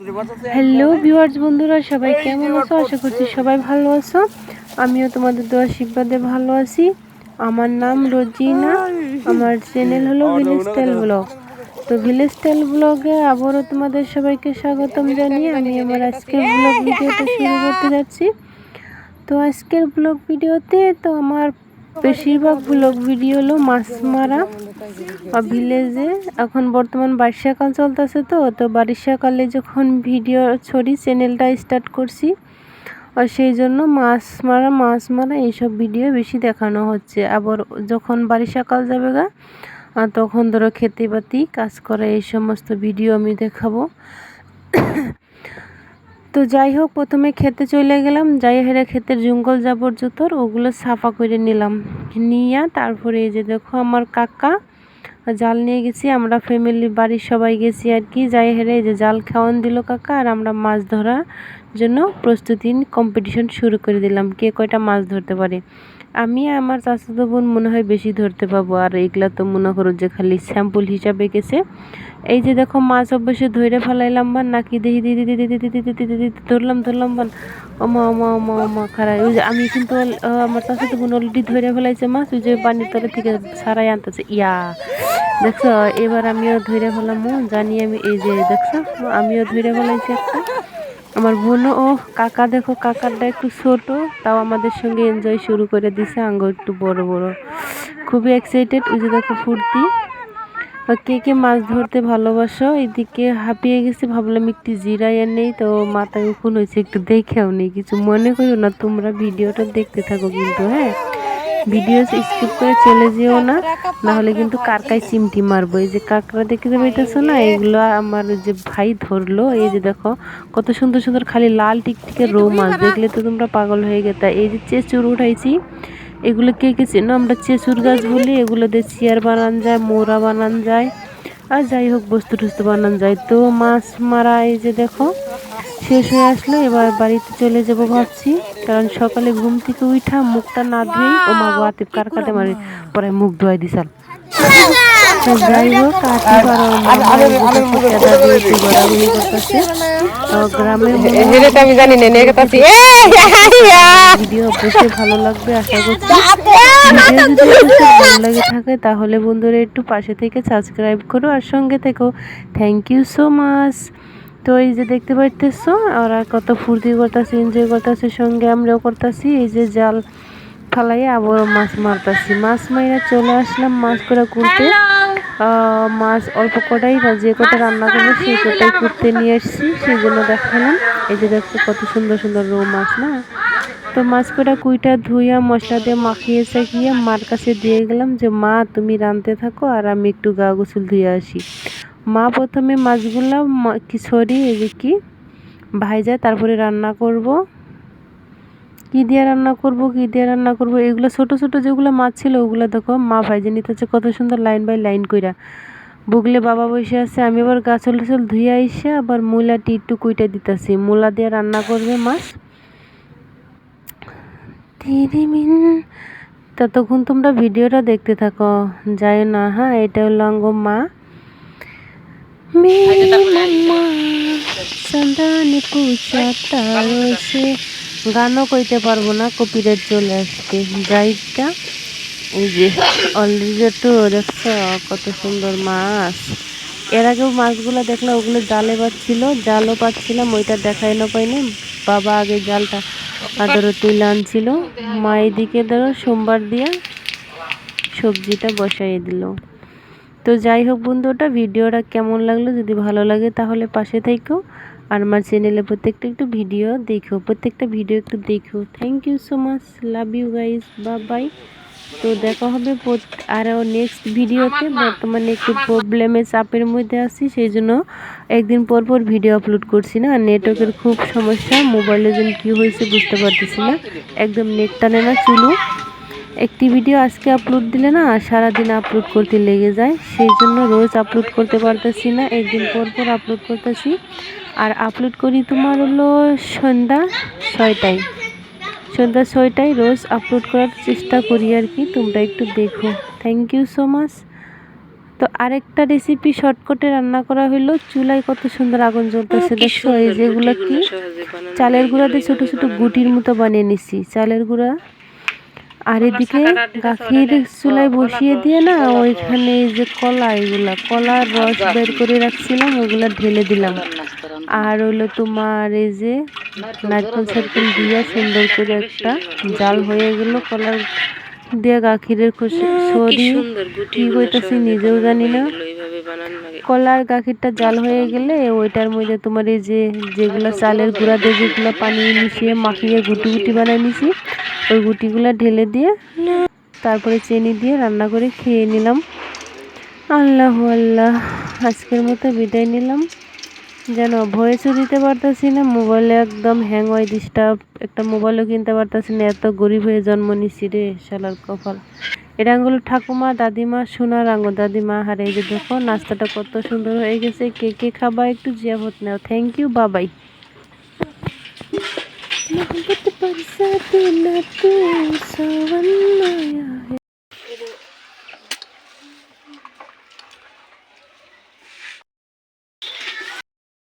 Hello viewers বন্ধুরা সবাই কেমন আছো? আশা করছি সবাই ভালো আছো। আমিও তোমাদের দোয়া আশীর্বাদে ভালো আছি। আমার নাম রোজিনা। আমার চ্যানেল হলো ভিলেজ স্টাইল ব্লগ তো ভিলেজ স্টাইল ব্লগে আবারও তোমাদের সবাইকে স্বাগতম জানিয়ে আমি আমার আজকের ব্লগ ভিডিওটা শুরু করতে যাচ্ছি। তো আজকের ব্লগ ভিডিওতে তো আমার বেশিরভাগ ব্লগ ভিডিও হলো মাছ মারা। ভিলেজে। এখন বর্তমান বর্ষাকাল চলতেছে তো তো বর্ষাকালে যখন ভিডিও ছড়ি, চ্যানেলটা স্টার্ট করছি, আর সেই জন্য মাছ মারা মাছ মারা এইসব ভিডিও বেশি দেখানো হচ্ছে। আবার যখন বর্ষাকাল যাবে গা তখন ধরো খেতে বাতি কাজ করা এই সমস্ত ভিডিও আমি দেখাবো। তো যাই হোক, প্রথমে খেতে চলে গেলাম যাই হেরে ক্ষেতের জঙ্গল জাবর জুতোর ওগুলো সাফা করে নিলাম। নিয়ে তারপরে এই যে দেখো আমার কাকা জাল নিয়ে গেছি, আমরা ফ্যামিলি বাড়ির সবাই গেছি আর কি। যাই হেরে যে জাল খাওয়ান দিল কাকা, আর আমরা মাছ ধরার জন্য প্রস্তুতি কম্পিটিশন শুরু করে দিলাম। কে কয়টা মাছ ধরতে পারে? আমি আমার চাচাতো বোন মনে হয় বেশি ধরতে পাবো, আর এগুলা তো মনে করো যে খালি স্যাম্পল হিসাবে গেছে। এই যে দেখো, মাছ অবশ্যই ধরে ফেলাইলাম বান, নাকি দিদি দিদি দিদি দিদি দিদি দিদি দিদি ধরলাম ধরলাম বান। ওমা ওমা ওমা ওমা খারাপ ওই যে আমি কিন্তু আমার চাচাতো বোন অলরেডি ধরে ফেলাইছে মাছ, ওই যে পানির তলে থেকে সারাই আনতেছে। ইয়া, দেখছ? এবার আমিও ধরে ফেলাম। জানি আমি এই যে, দেখছ? আমিও ধরে ফেলাইছি একটা। আমার বোনও, ও কাকা দেখো, কাকারটা একটু ছোট, তাও আমাদের সঙ্গে এনজয় শুরু করে দিছে আঙ্গ একটু বড় বড়। খুবই এক্সাইটেড ওই যে দেখো ফুর্তি। কে কে মাছ ধরতে ভালোবাসো, এদিকে হাঁপিয়ে গেছি, ভাবলাম একটু জিরাই আর নেই, তো মাথায় উকুন হয়েছে, একটু দেখেও নেই, কিছু মনে করো না, তোমরা ভিডিওটা দেখতে থাকো কিন্তু হ্যাঁ? ভিডিও স্কিপ করে চলে যেও না। নাহলে কিন্তু কারকাই চিমটি মারবো। এই যে কাকড়া দেখে যাবে এটা না এগুলো আমার যে ভাই ধরলো, এই যে দেখো, কত সুন্দর সুন্দর খালি লাল টিকটিকে রৌ মাছ। দেখলে তো তোমরা পাগল হয়ে গেতা। এই যে চেচুর উঠাইছি, এগুলো কে কে চেনো? আমরা চেচুর গাছ বলি, এগুলো দিয়ে চেয়ার বানান যায় মোড়া বানান যায়। আর যাই হোক, বস্তু টস্তু বানান যায়। তো মাছ মারা, এই যে দেখো শেষ হয়ে আসলো এবার বাড়িতে চলে যাব ভাবছি কারণ সকালে ঘুম থেকে উঠা মুখটা না ধুয়েই ও মা বাতিপ কার কাটে মারে পরে মুখ ধোয়াই দিছাল যাই হোক গ্রামের ভিডিও অবশ্যই ভালো লাগবে আশা করছি ভালো লাগে থাকে তাহলে বন্ধুরা একটু পাশে থেকে সাবস্ক্রাইব করো আর সঙ্গে থেকো থ্যাংক ইউ সো মাচ তো এই যে দেখতে পাইতেছো ওরা কত ফুর্তি করতেছে এনজয় করতেছে সঙ্গে আমরাও করতেছি। এই যে জাল ফালাই আবারও মাছ মারতেছি। মাছ মাইরা চলে আসলাম মাছ করে কুড়তে। মাছ অল্প কটাই না যে কটা রান্না করব সেই কটাই কুড়তে নিয়ে এসেছি সেই জন্য দেখালাম। এই যে দেখছ কত সুন্দর সুন্দর রৌ মাছ না? তো মাছ কটা কুইটা ধুইয়া মশলা দিয়ে মাখিয়ে চাখিয়ে মার কাছে দিয়ে গেলাম যে মা তুমি রাঁধতে থাকো আর আমি একটু গা গোসল ধুয়ে আসি। মা প্রথমে মাছগুলো কি, সরি, এই যে কি ভাইজা তারপরে রান্না করব। কি দিয়ে রান্না করব, কি দিয়ে রান্না করব, এগুলো ছোট ছোট যেগুলো মাছ ছিল, ওগুলো দেখো মা ভাইজে নিতে হচ্ছে কত সুন্দর লাইন বাই লাইন কইরা। বুগলে বাবা বসে আছে, আমি আবার গাছল টাছল ধুয়ে আইসে আবার মূলাটি একটু কুইটা দিতেছি। মূলা দিয়ে রান্না করবে মাছ। ততক্ষণ তোমরা ভিডিওটা দেখতে থাকো। যাই না হ্যাঁ এটা হলো মা। গানও কইতে পারব না, কপিরাইট চলে আসবে। গাইডটা? এই যে, অলরেডি তো দেখছ, কত সুন্দর মাছ। এর আগেও মাছগুলো দেখলে ওগুলো জালে পাচ্ছিল জালও পাচ্ছিলাম, ওইটা দেখাই না পাইনি। বাবা আগে জালটা ধরো তুলে আনছিল। মা এদিকে ধরো, সোমবার দিয়া সবজিটা বসাই দিল। তো যাই হোক বন্ধুটা ভিডিওটা কেমন লাগল যদি ভালো লাগে তাহলে পাশে থেকো আর আমার চ্যানেলে প্রত্যেকটা একটু ভিডিও দেখো প্রত্যেকটা ভিডিও একটু দেখো। Thank you so much love you guys বা বাই তো দেখা হবে আরও নেক্সট ভিডিওতে। বর্তমানে একটু প্রবলেমে চাপের মধ্যে আছি সেই জন্য একদিন পর পর ভিডিও আপলোড করছি না। আর নেটওয়ার্কের খুব সমস্যা মোবাইলে যেন কী হয়েছে বুঝতে পারতেছি না। একদম নেট টানে না চুলো। একটি ভিডিও আজকে আপলোড দিলে না সারাদিন আপলোড করতে লেগে যায়। সেই জন্য রোজ আপলোড করতে পারতেছি না একদিন পর পর আপলোড করতেছি। আর আপলোড করি তোমার হলো সন্ধ্যা ছয়টায়। সন্ধ্যা ছয়টায় রোজ আপলোড করার চেষ্টা করি আর কি তোমরা একটু দেখো। থ্যাংক ইউ সো মাচ তো আরেকটা রেসিপি শর্টকটে রান্না করা হলো চুলায় কত সুন্দর আগুন জ্বলতেছে দেখছ? এই যেগুলো কি? চালের গুঁড়া দিয়ে ছোটো ছোটো গুটির মতো বানিয়ে নিছি। চালের গুঁড়া আর এদিকে গাখির চুলায় বসিয়ে দিয়ে না ওইখানে এই যে কলা এগুলা কলার রস বের করে রাখছিলাম ওগুলা ঢেলে দিলাম। আর হলো তোমার এই যে নারকেল সারকেল দিয়ে সুন্দর করে একটা জাল হয়ে গেলো কলার দিয়ে গাখিরের খুশি সরি। কি কইতাছি নিজেও জানি না। কলার গাখিরটা জাল হয়ে গেলে ওইটার মধ্যে তোমার এই যে যেগুলো চালের গুঁড়া দিয়ে যেগুলো পানি মিশিয়ে মাখিয়ে গুটি গুটি বানাই নিছি ওই গুটিগুলো ঢেলে দিয়ে তারপরে চিনি দিয়ে রান্না করে খেয়ে নিলাম। আল্লাহ আল্লাহ আজকের মতো বিদায় নিলাম। যেন ভয়েসও দিতে পারতেছি না মোবাইলে একদম হ্যাং হয় ডিস্টার্ব একটা মোবাইলও কিনতে পারতেছি না, এত গরিব হয়ে জন্ম নিছি রে শালার কপাল। এটা হলো ঠাকুমা, দাদিমা সোনার আঙুল দাদিমা হারে যে দেখো, নাস্তাটা কত সুন্দর হয়ে গেছে, কে কে খাবা একটু জিয়াবত নাও। থ্যাংক ইউ বাবাই